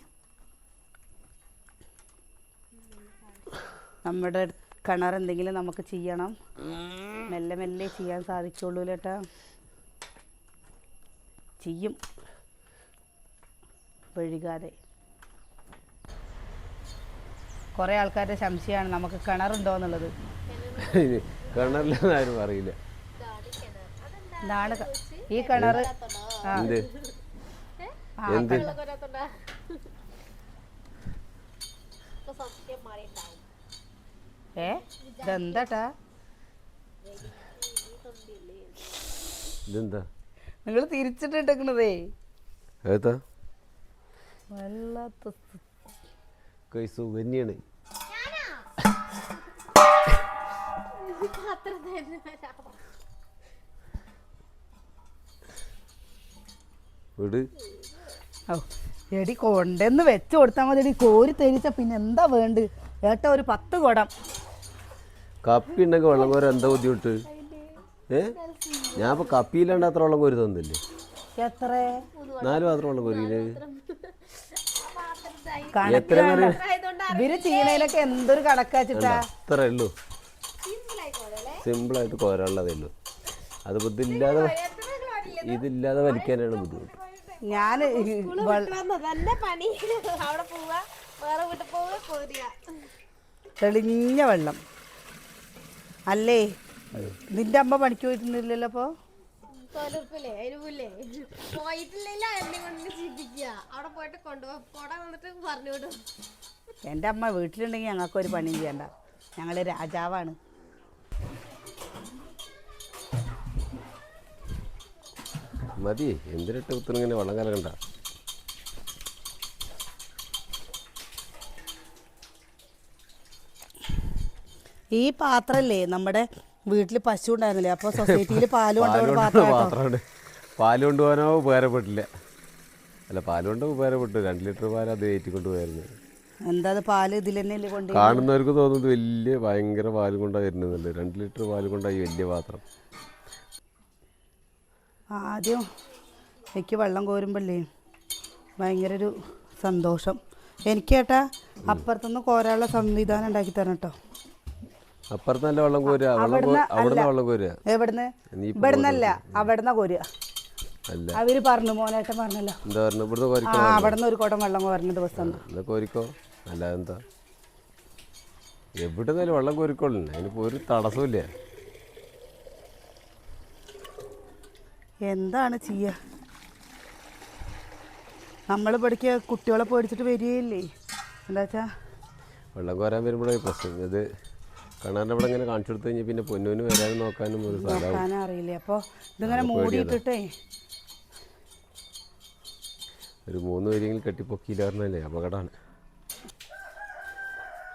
നമ്മുടെ കിണർ എന്തെങ്കിലും നമുക്ക് ചെയ്യണം. മെല്ലെ മെല്ലെ ചെയ്യാൻ സാധിക്കുള്ളൂ കേട്ടാ ചെയ്യും. വഴുകാതെ. കുറേ ആൾക്കാരുടെ സംശയമാണ് നമുക്ക് കിണറുണ്ടോ എന്നുള്ളത്. കിണറിലെന്ന് ആരും അറിയില്ല. ഇതാണ് ഈ കിണർ ആ എന്ത് ആ, എന്ത് സത്യം മാറിയിട്ടുണ്ടാവും ഏ? ഇതെന്താട്ടാ? ഇതെന്താ? നിങ്ങൾ തിരിച്ചിട്ടിട്ടേക്കണതേ. ഏതാ? വല്ലാത്ത വീട്. എടി കൊണ്ടെന്ന് വെച്ച് കൊടുത്താൽ മതി കോരി തരിച്ച പിന്നെ എന്താ വേണ്ട? ഏട്ടാ ഒരു പത്ത് കുടം. കപ്പി ഉണ്ടെങ്കിൽ വെള്ളം കോരാൻ എന്താ ബുദ്ധിമുട്ട്? ഏ? ഞാൻ ഇപ്പൊ കപ്പിയില്ലാണ്ട് അത്ര വെള്ളം കോരി തന്നില്ലേ? എത്ര? നാല് മാത്രം വെള്ളം കോരിയില്ലേ? കണക്ക് എത്ര വേണ്ട. ഇവർ ചെയ്യണേലൊക്കെ എന്തൊരു കണക്കാച്ചിട്ടാ? അത്ര ഉള്ളൂ. സിമ്പിളായിട്ട് കോരാനുള്ളതേ ഉള്ളൂ. അത് ഇതില്ലാതെ ഇതില്ലാതെ വലിക്കാനാണ് ബുദ്ധിമുട്ട്. ഞാൻ പണി. അവിടെ പോവാ. വേറെ വീട്ടിൽ പോവുക തെളിഞ്ഞ വെള്ളം. അല്ലേ? നിന്റെ അമ്മ പണിക്ക് പോയിരുന്നില്ലല്ലോ അപ്പോ? എന്റെ അമ്മ വീട്ടിലുണ്ടെങ്കിൽ ഞങ്ങൾക്ക് ഒരു പണിയും ചെയ്യണ്ട. ഞങ്ങൾ രാജാവാണ്. മതി. എന്തിനിട്ട് കുത്തിനിങ്ങനെ വെള്ളം കലക്കണ്ട. ഈ പാത്രല്ലേ നമ്മുടെ വീട്ടിൽ പശു ഉണ്ടായിരുന്നില്ലേ? അപ്പോൾ സൊസൈറ്റിയിൽ പാൽ കൊണ്ടുപോകുന്ന പാത്രമാണ് പാൽ കൊണ്ടുപോകാനോ ഉപകാരപ്പെട്ടില്ല. അല്ല പാൽ കൊണ്ട് ഉപകാരപ്പെട്ടു. രണ്ട് ലിറ്റർ പാൽ അത് ഏറ്റിക്കൊണ്ട് പോയായിരുന്നു എന്താ പാൽ ഇതിൽ തന്നെയല്ലേ കൊണ്ട് കാണുന്നവർക്ക് തോന്നുന്നത് വലിയ ഭയങ്കര പാൽ കൊണ്ടാണ് വരുന്നതല്ലേ? രണ്ട് ലിറ്റർ പാൽ കൊണ്ടായി വലിയ പാത്രം. ആദ്യം എനിക്ക് വെള്ളം കോരുമ്പോഴേ ഭയങ്കര ഒരു സന്തോഷം. എനിക്ക് ചേട്ടാ അപ്പുറത്തുനിന്ന് കോരാനുള്ള സംവിധാനം ഉണ്ടാക്കി തരണം കേട്ടോ അപ്പുറത്ത് നല്ല വെള്ളം കോരുക അവിടുന്ന്. വെള്ളം കോരുക. എവിടുന്ന്? ഇവിടുന്നല്ല. അവിടുന്ന് കോരുക. അവർ പറഞ്ഞു മോനേട്ടൻ പറഞ്ഞല്ലോ. എന്താ പറഞ്ഞു? ഇവിടുന്ന് കോരിക്കോ അവിടുന്ന് ഒരു കുടം വെള്ളം കോരുന്ന ദിവസം. കോരിക്കോ? അല്ലാതെ എന്താ എവിടെ നിന്നാലും വെള്ളം കോരിക്കോളൂ. അതിനിപ്പോ ഒരു തടസ്സമില്ല എന്താണ് ചെയ്യുക നമ്മൾ പഠിക്കുക കുട്ടികളെ പേടിച്ചിട്ട് വരികയില്ലേ? എന്താ വെച്ചാ വെള്ളം കോരാൻ വരുമ്പോഴേ പ്രശ്നം. ഇത് കിണറിന്റെ ഇവിടെ ഇങ്ങനെ കാണിച്ചു കൊടുത്തു കഴിഞ്ഞാൽ പിന്നെ പൊന്നൂന് വരാനും നോക്കാനും ഒരു സ്ഥലമാവും നോക്കാനും അറിയില്ലേ. അപ്പോൾ ഇതിങ്ങനെ മൂടിയിട്ടിട്ടേ ഒരു മൂന്ന് പേരെങ്കിലും കെട്ടിപ്പൊക്കിയില്ലായിരുന്നല്ലേ? അപകടമാണ്.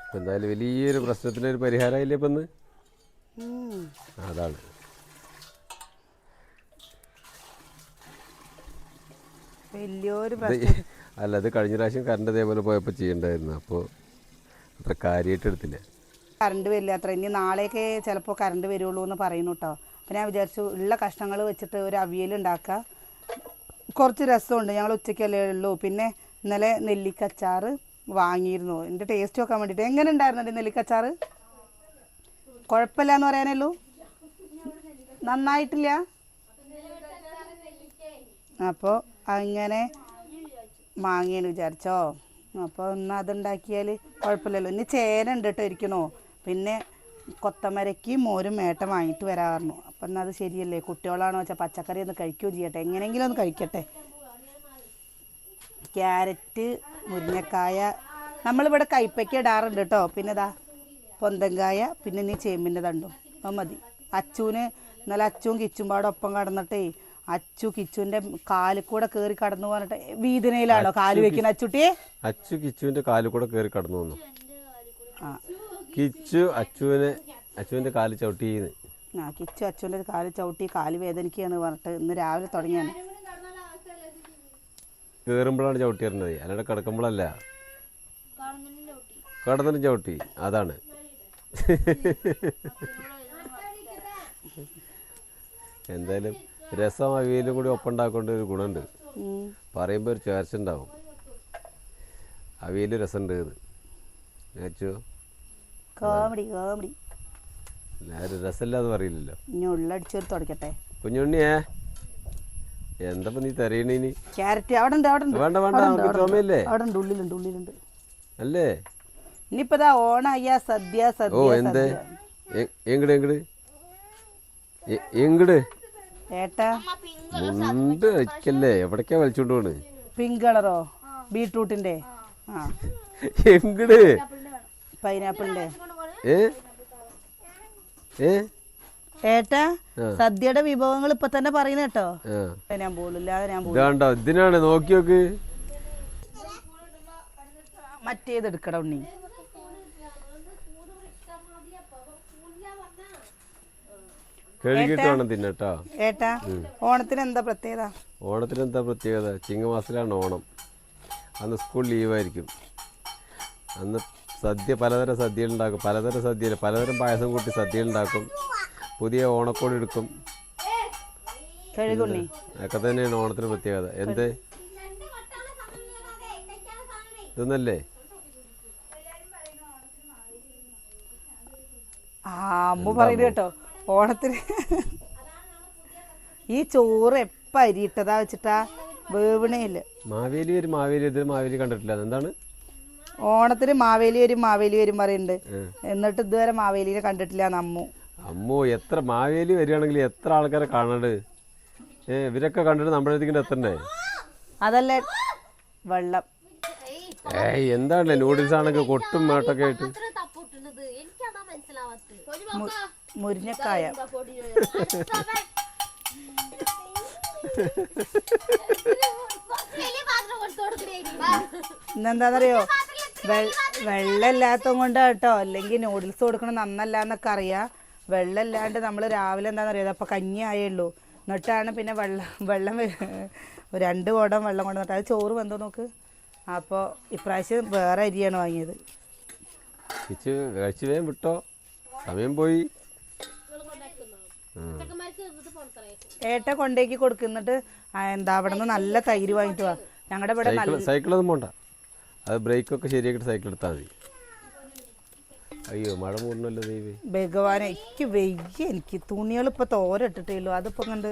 ഇപ്പം എന്തായാലും വലിയൊരു പ്രശ്നത്തിനൊരു പരിഹാരമായില്ലേ ഇപ്പം ഇന്ന്. അതാണ്. വലിയൊരു അല്ല അത് കഴിഞ്ഞ പ്രാവശ്യം കറണ്ട് ഇതേപോലെ പോയപ്പോൾ ചെയ്യണ്ടായിരുന്നു. അപ്പോൾ അത്ര കാര്യമായിട്ട് എടുത്തില്ല. കറണ്ട് വരില്ല അത്ര. ഇനി നാളെയൊക്കെ ചിലപ്പോൾ കറണ്ട് വരുള്ളൂ എന്ന് പറയുന്നു കേട്ടോ അപ്പം ഞാൻ വിചാരിച്ചു ഉള്ള കഷ്ണങ്ങൾ വെച്ചിട്ട് ഒരു അവിയൽ ഉണ്ടാക്കുക കുറച്ച് രസമുണ്ട്. ഞങ്ങൾ ഉച്ചയ്ക്കല്ലേ ഉള്ളൂ. പിന്നെ ഇന്നലെ നെല്ലിക്കച്ചാറ് വാങ്ങിയിരുന്നു. എന്റെ ടേസ്റ്റ് നോക്കാൻ വേണ്ടിയിട്ട് എങ്ങനെ ഉണ്ടായിരുന്നു നെല്ലിക്കച്ചാറ്? കുഴപ്പമില്ല എന്ന് പറയാനല്ലോ നന്നായിട്ടില്ല? അപ്പോൾ അങ്ങനെ വാങ്ങിയെന്ന് വിചാരിച്ചോ. അപ്പോൾ ഒന്ന് അതുണ്ടാക്കിയാൽ കുഴപ്പമില്ലല്ലോ. ഇനി ചേന ഉണ്ട് കേട്ടോ ഇരിക്കണോ? പിന്നെ കൊത്തമരയ്ക്ക് മോരും മേട്ട വാങ്ങിയിട്ട് വരാറുന്നു അപ്പം എന്നാൽ അത് ശരിയല്ലേ? കുട്ടികളാണോ വെച്ചാൽ പച്ചക്കറി ഒന്ന് കഴിക്കുകയോ ചെയ്യട്ടെ? എങ്ങനെയെങ്കിലും ഒന്ന് കഴിക്കട്ടെ. ക്യാരറ്റ് മുരിങ്ങക്കായ. നമ്മളിവിടെ കൈപ്പയ്ക്ക ഇടാറുണ്ട് കേട്ടോ പിന്നെ ഇതാ പൊന്തങ്കായ പിന്നെ നീ ചേമ്പിന്റെ തണ്ടും. അപ്പം മതി. അച്ചുവിന് ഇന്നലെ അച്ചുവും കിച്ചും പാടെ ഒപ്പം കടന്നിട്ടേ അച്ചു കിച്ചുവിന്റെ കാലിൽ കൂടെ കയറി കടന്നു പറഞ്ഞിട്ട് വീതിനയിലാണോ കാൽ വെക്കുന്ന അച്ചുട്ടി അച്ചു കിച്ചുവിന്റെ കാലിൽ കൂടെ കയറി കടന്നു വന്നു. ആ. കിച്ചു അച്ചുവിനെ അച്ചുവിന്റെ കാൽ ചവിട്ടിന്ന് ആ കിച്ചു അച്ചുവിന്റെ കാൽ ചവിട്ടി കാൽ വേദനിക്കുകയാണ് പറഞ്ഞിട്ട് ഇന്ന് രാവിലെ തുടങ്ങിയാണ്. കയറുമ്പോഴാണ് ചവിട്ടി വരുന്നത് അല്ലാണ്ട് കിടക്കുമ്പോഴല്ല. കടന്നിട്ട് ചവിട്ടി. അതാണ്. എന്തായാലും രസം അവിയലും കൂടി ഒപ്പം ഉണ്ടാക്കേണ്ട ഒരു ഗുണമുണ്ട്. പറയുമ്പോൾ ഒരു ചേർച്ച ഉണ്ടാവും. അവിയൽ രസമുണ്ട് ഇത്. അച്ചു? കോമഡി കോമഡി എല്ലാവരും രസമില്ലാന്ന് പറയില്ലല്ലോ. ഇനി ഉള്ളടിച്ചൊരു തുടക്കട്ടെ. കുഞ്ഞുണ്ണിയേ എന്താ നീ തരയണീനി ക്യാരറ്റ് അവിടെ ഉണ്ട് അവിടെ ഉണ്ട് വേണ്ട വേണ്ട നമുക്ക് അവിടെ അവിടെ ഉണ്ട് ഉള്ളിലുണ്ട് ഉള്ളിലുണ്ട്. അല്ലേ? സദ്യ ഓ സദ്യ. എന്തേ എങ്ങട് എങ്ങട്? എങ്ങട്? ഏട്ടാ? മുണ്ട് വയ്ക്കല്ലേ എവിടേക്കാ വലിച്ചോണ്ട് പോണ്? പിങ്ക് കളറോ? ബീട്രൂട്ടിന്റെ? ആ. എങ്ങട്? പൈനാപ്പിളിന്റെ. ഏട്ടാ സദ്യയുടെ വിഭവങ്ങൾ ഇപ്പൊ തന്നെ പറയുന്ന കേട്ടോ. ഞാൻ പോലില്ല ഞാൻ പോലും ഇതിനാണ് നോക്കി നോക്ക്. മറ്റേത് എടുക്കണം ഉണ്ണി. ഏട്ടാ ഓണത്തിന് എന്താ പ്രത്യേകത? ഓണത്തിന് എന്താ പ്രത്യേകത? ചിങ്ങമാസത്തിലാണ് ഓണം. അന്ന് സ്കൂൾ ലീവായിരിക്കും. അന്ന് സദ്യ പലതരം സദ്യകൾ ഉണ്ടാക്കും. പലതരം സദ്യ പലതരം പായസം കൂട്ടി സദ്യ ഉണ്ടാക്കും. പുതിയ ഓണക്കോടി എടുക്കും. ഒക്കെ തന്നെയാണ് ഓണത്തിന് പ്രത്യേകത. എന്ത്? ഇതൊന്നല്ലേ? ആ അമ്മ പറയുന്നത് കേട്ടോ ഓണത്തിന് ഈ ചോറ് എപ്പ അരിയിട്ടതാ വെച്ചിട്ടാ വേവണേൽ? മാവേലി ഒരു മാവേലി ഇതിൽ മാവേലി കണ്ടിട്ടില്ല. എന്താണ് ഓണത്തിന് മാവേലി വരും മാവേലി വരും പറയുന്നുണ്ട്. എന്നിട്ട് ഇതുവരെ മാവേലിനെ കണ്ടിട്ടില്ല നമ്മു അമ്മു. എത്ര മാവേലി വരികയാണെങ്കിൽ എത്ര ആൾക്കാരെ കാണണ്ട്? ഏ ഇവരൊക്കെ കണ്ടിട്ട് നമ്മുടെ അടുത്തേക്ക് എത്തണ്ടേ? അതല്ലേ വെള്ളം. ഏയ് എന്താണ് നൂഡിൽസ് ആണെങ്കിൽ കൊട്ടും മേട്ടൊക്കെ ആയിട്ട്? മുരിഞ്ഞക്കായ വലിയ പാത്രം കൊണ്ട് കേട്ടോ അല്ലെങ്കിൽ നൂഡിൽസ് കൊടുക്കണം നന്നല്ല എന്നൊക്കെ അറിയാം. വെള്ളമില്ലാണ്ട് നമ്മൾ രാവിലെ എന്താണെന്നറിയോ അപ്പോൾ കഞ്ഞി ആയേ ഉള്ളൂ എന്നിട്ടാണ് പിന്നെ വെള്ളം വെള്ളം രണ്ട് കുടം വെള്ളം കൊണ്ട് നട്ടത് അത് ചോറ് വെന്തോ നോക്ക്. അപ്പോൾ ഇപ്രാവശ്യം വേറെ അരിയാണ് വാങ്ങിയത്. കഴിച്ച് വിട്ടോ. സമയം പോയി. ഏട്ട കൊണ്ടേക്ക് കൊടുക്കുന്നിട്ട് എന്താ അവിടെ നിന്ന് നല്ല തൈര് വാങ്ങിട്ട് വാ. ഞങ്ങളുടെ ഇവിടെ സൈക്കിൾ പോണ്ട. അത് ബ്രേക്കൊക്കെ ശരിയാക്കിയിട്ട് സൈക്കിൾ എടുത്താൽ മതി. അയ്യോ മഴ മൂടണല്ലോ ദൈവേ ഭഗവാനെ എനിക്ക് വെയ്യ എനിക്ക് തുണികൾ ഇപ്പൊ തോരട്ടിട്ടേലോ അതിപ്പോ കണ്ട്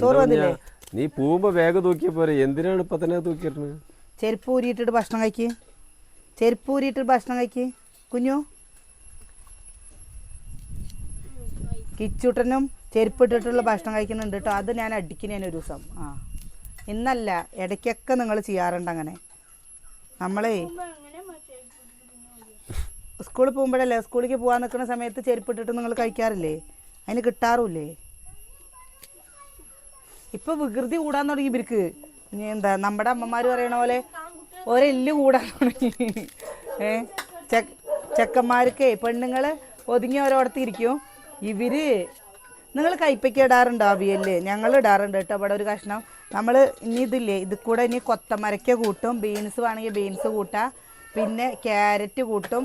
ചോറ് വന്നില്ലേ? നീ പോകുമ്പോ വേഗം തൂക്കിയ പോരെ. എന്തിനാണ് ഇപ്പൊ തന്നെ തൂക്കിയിട്ടുണ്ട് ചെരുപ്പ് ഊരിയിട്ടിട്ട് ഭക്ഷണം കഴിക്ക്. ചെരുപ്പ് ഊരിയിട്ടിട്ട് ഭക്ഷണം കഴിക്ക്. കുഞ്ഞു. കിച്ചൂട്ടനും ചെരുപ്പ് ഇട്ടിട്ടുള്ള ഭക്ഷണം കഴിക്കുന്നുണ്ട് കേട്ടോ. അത് ഞാൻ അടിക്കുന്ന ഒരു ദിവസം. ആ. ഇന്നല്ല ഇടയ്ക്കൊക്കെ നിങ്ങൾ ചെയ്യാറുണ്ട് അങ്ങനെ. നമ്മളേ സ്കൂളിൽ പോകുമ്പോഴല്ലേ സ്കൂളിലേക്ക് പോകാൻ നിൽക്കുന്ന സമയത്ത് ചെരുപ്പിട്ടിട്ട് നിങ്ങൾ കഴിക്കാറില്ലേ? അതിന് കിട്ടാറുമില്ലേ ഇപ്പൊ വികൃതി കൂടാൻ തുടങ്ങി ഇവർക്ക്. ഇനി എന്താ നമ്മുടെ അമ്മമാര് പറയണ പോലെ ഒരെല്ല് കൂടാൻ തുടങ്ങി. ഏ? ചെക്കന്മാർക്ക് പെണ്ണുങ്ങൾ പെണ്ണുങ്ങൾ ഒതുങ്ങി ഓരോടത്ത് ഇരിക്കും. ഇവർ നിങ്ങൾ കൈപ്പയ്ക്ക് ഇടാറുണ്ടോ അവിയൽ ഞങ്ങൾ ഇടാറുണ്ട് കേട്ടോ അവിടെ ഒരു കഷ്ണം. നമ്മൾ ഇനി ഇതില്ലേ ഇത് കൂടെ ഇനി കൊത്തമരയ്ക്ക കൂട്ടും ബീൻസ് വേണമെങ്കിൽ ബീൻസ് കൂട്ടാം. പിന്നെ ക്യാരറ്റ് കൂട്ടും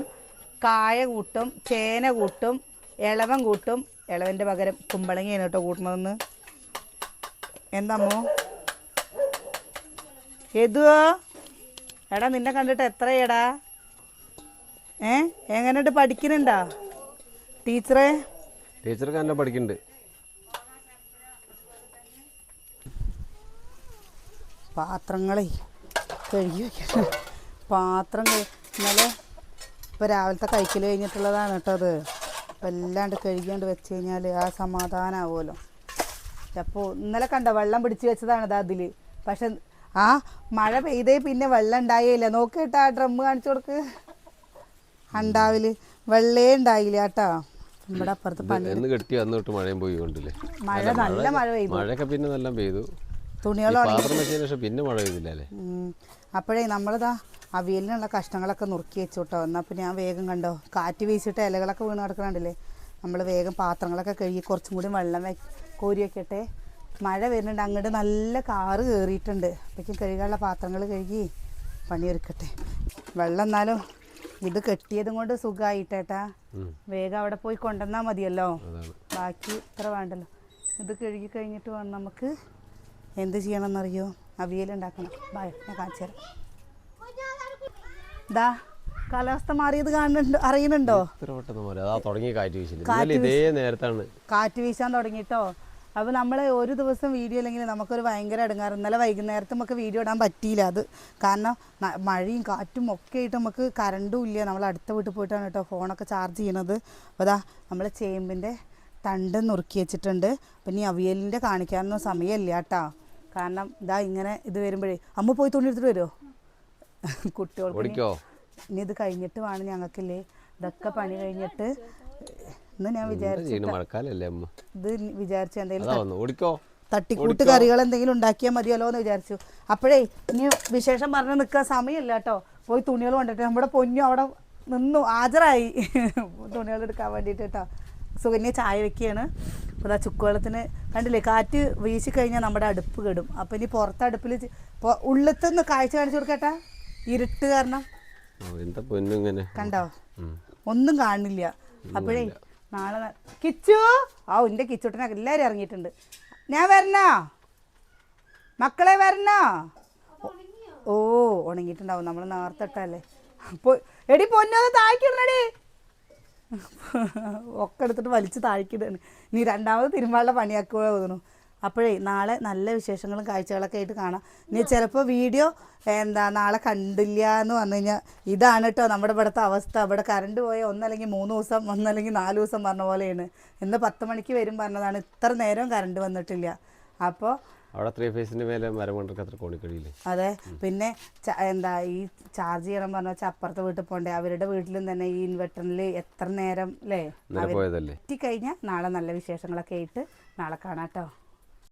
കായ കൂട്ടും ചേന കൂട്ടും ഇളവൻ കൂട്ടും. ഇളവന്റെ പകരം കുമ്പളങ്ങയാണ് കേട്ടോ കൂട്ടണതെന്ന് എന്താമ്മോ ഏതുവോ? എടാ നിന്നെ കണ്ടിട്ട് എത്രയടാ? ഏ? എങ്ങനെയുണ്ട് പഠിക്കുന്നുണ്ടോ? ടീച്ചറെ? ടീച്ചർക്ക് നല്ല പഠിക്കുന്നുണ്ട്. പാത്രങ്ങളെ കഴുകി വയ്ക്കാം പാത്രങ്ങൾ ഇന്നലെ ഇപ്പോൾ രാവിലത്തെ കഴിക്കൽ കഴിഞ്ഞിട്ടുള്ളതാണ് കേട്ടോ അത്. അപ്പോൾ എല്ലാണ്ട് കഴുകിയാണ്ട് വെച്ച് കഴിഞ്ഞാൽ ആ സമാധാനമാവുമല്ലോ അപ്പോൾ ഇന്നലെ കണ്ട വെള്ളം പിടിച്ച് വെച്ചതാണ് അതിൽ പക്ഷെ ആ മഴ പെയ്തേ പിന്നെ വെള്ളം ഉണ്ടായേയില്ല. നോക്ക് കേട്ടോ ആ ഡ്രം കാണിച്ചു കൊടുക്ക്. ഉണ്ടാവിൽ വെള്ളേ ഉണ്ടായില്ല കേട്ടോ. നമ്മുടെ അപ്പുറത്ത് പണി മഴ നല്ല മഴ പെയ്തു. മഴയൊക്കെ പിന്നെ നല്ല പെയ്തു. പിന്നെ മഴ ഉം. അപ്പോഴേ നമ്മളിതാ അവിയലിനുള്ള കഷ്ണങ്ങളൊക്കെ നുറുക്കി വെച്ചു കേട്ടോ എന്നാൽ പിന്നെ ഞാൻ വേഗം കണ്ടോ കാറ്റ് വീശിട്ട് ഇലകളൊക്കെ വീണ് കിടക്കണുണ്ടല്ലേ? നമ്മൾ വേഗം പാത്രങ്ങളൊക്കെ കഴുകി കുറച്ചും കൂടി വെള്ളം വെ കോരി വെക്കട്ടെ മഴ വരുന്നുണ്ട് അങ്ങോട്ട് നല്ല കാറ് കയറിയിട്ടുണ്ട് അപ്പോഴേക്കും കഴുകാനുള്ള പാത്രങ്ങൾ കഴുകി പണിയൊരുക്കട്ടെ വെള്ളം എന്നാലും ഇത് കെട്ടിയതും കൊണ്ട് സുഖമായിട്ടേട്ടാ വേഗം അവിടെ പോയി കൊണ്ടുവന്നാൽ മതിയല്ലോ. ബാക്കി ഇത്ര വേണ്ടല്ലോ. ഇത് കഴുകി കഴിഞ്ഞിട്ട് വേണം നമുക്ക് എന്ത് ചെയ്യണമെന്നറിയോ? അവിയൽ ഉണ്ടാക്കണം. ബായ് ഞാൻ കാണിച്ചു തരാം. ദാ കാലാവസ്ഥ മാറിയത് കാണുന്നുണ്ടോ അറിയുന്നുണ്ടോ? കാറ്റ് വീശാൻ തുടങ്ങിട്ടോ? അപ്പോൾ നമ്മൾ ഒരു ദിവസം വീഡിയോ അല്ലെങ്കിൽ നമുക്കൊരു ഭയങ്കര അടങ്ങാറ്. ഇന്നലെ വൈകുന്നേരത്ത് നമുക്ക് വീഡിയോ ഇടാൻ പറ്റിയില്ല അത്. കാരണം മഴയും കാറ്റും ഒക്കെ ആയിട്ട് നമുക്ക് കറണ്ടും ഇല്ല. നമ്മൾ അടുത്ത വീട്ടിൽ പോയിട്ടാണ് കേട്ടോ ഫോണൊക്കെ ചാർജ് ചെയ്യണത്. അപ്പോൾ അതാ നമ്മൾ ചേമ്പിന്റെ തണ്ട് നുറുക്കി വെച്ചിട്ടുണ്ട്. പിന്നെ അവിയലിന്റെ അവിയലിന്റെ കാണിക്കാനൊന്നും സമയമില്ല കേട്ടോ. കാരണം ഇതാ ഇങ്ങനെ ഇത് വരുമ്പോഴേ അമ്മ പോയി തുണി എടുത്തിട്ട് വരുമോ കുട്ടികൾക്ക് ഇനി- ഇത് കഴിഞ്ഞിട്ട് വേണം ഞങ്ങൾക്കില്ലേ? ഇതൊക്കെ പണി കഴിഞ്ഞിട്ട് ഇന്ന് ഞാൻ വിചാരിച്ചു ഇത് വിചാരിച്ചു എന്തെങ്കിലും തട്ടിക്കൂട്ട് കറികൾ എന്തെങ്കിലും ഉണ്ടാക്കിയാൽ മതിയല്ലോ എന്ന് വിചാരിച്ചു. അപ്പോഴേ ഇനി വിശേഷം പറഞ്ഞു നിൽക്കാൻ സമയമില്ല കേട്ടോ. പോയി തുണികൾ കൊണ്ടിട്ട് നമ്മുടെ പൊന്നു അവിടെ നിന്നു ഹാജരായി. തുണികൾ എടുക്കാൻ വേണ്ടിയിട്ട് കേട്ടോ. സുകന്യ ചായ വെക്കുകയാണ്. അപ്പോൾ ആ ചുക്കുവെള്ളത്തിന് കണ്ടില്ലേ കാറ്റ് വീശി കഴിഞ്ഞാൽ നമ്മുടെ അടുപ്പ് കെടും. അപ്പോൾ ഇനി പുറത്ത് അടുപ്പിൽ ഉള്ളത്തുനിന്ന് കാഴ്ച കാണിച്ചു കൊടുക്കട്ടാ ഇരുട്ട് കാരണം. കണ്ടോ. ഒന്നും കാണില്ല അപ്പോഴേ നാളെ കിച്ചു! ആ എന്റെ കിച്ചുട്ടനൊക്കെ എല്ലാവരും ഇറങ്ങിയിട്ടുണ്ട്. ഞാൻ വരണോ? മക്കളെ വരണോ? ഓ ഉണങ്ങിയിട്ടുണ്ടാവും. നമ്മൾ നേർത്തിട്ടല്ലേ. അപ്പോൾ എടി പൊന്നത് താഴ്ക്കിടണടി ഒക്കെ എടുത്തിട്ട് വലിച്ച് താഴ്ക്കിടാണ്. ഇനി രണ്ടാമത് തിരുമാളിലെ പണിയാക്കുക തോന്നുന്നു. അപ്പോഴേ നാളെ നല്ല വിശേഷങ്ങളും കാഴ്ചകളൊക്കെ ആയിട്ട് കാണാം. ഇനി ചിലപ്പോൾ വീഡിയോ എന്താ നാളെ കണ്ടില്ല എന്ന് പറഞ്ഞു കഴിഞ്ഞാൽ ഇതാണ് കേട്ടോ നമ്മുടെ ഇവിടുത്തെ അവസ്ഥ. ഇവിടെ കറണ്ട് പോയ ഒന്നല്ലെങ്കിൽ മൂന്ന് ദിവസം ഒന്നല്ലെങ്കിൽ നാല് ദിവസം പറഞ്ഞ പോലെയാണ്. ഇന്ന് പത്ത് മണിക്ക് വരും പറഞ്ഞതാണ്. ഇത്ര നേരം കറണ്ട് വന്നിട്ടില്ല. അപ്പോൾ അവിടെ ത്രീ ഫേസിന്റെ മേലെ മരം കൊണ്ടൊക്കെ അത്ര കോണിക്കടിയില്ലേ? അതെ. പിന്നെ എന്താ ഈ ചാർജ് ചെയ്യണം പറഞ്ഞ വെച്ചാൽ അപ്പുറത്തെ വീട്ടിൽ പോണ്ടേ? അവരുടെ വീട്ടിലും തന്നെ ഈ ഇൻവെർട്ടറിൽ എത്ര നേരം അല്ലേ പോയതല്ലേ? എത്തിക്കഴിഞ്ഞാൽ നാളെ നല്ല വിശേഷങ്ങളൊക്കെ ആയിട്ട് നാളെ കാണാം കേട്ടോ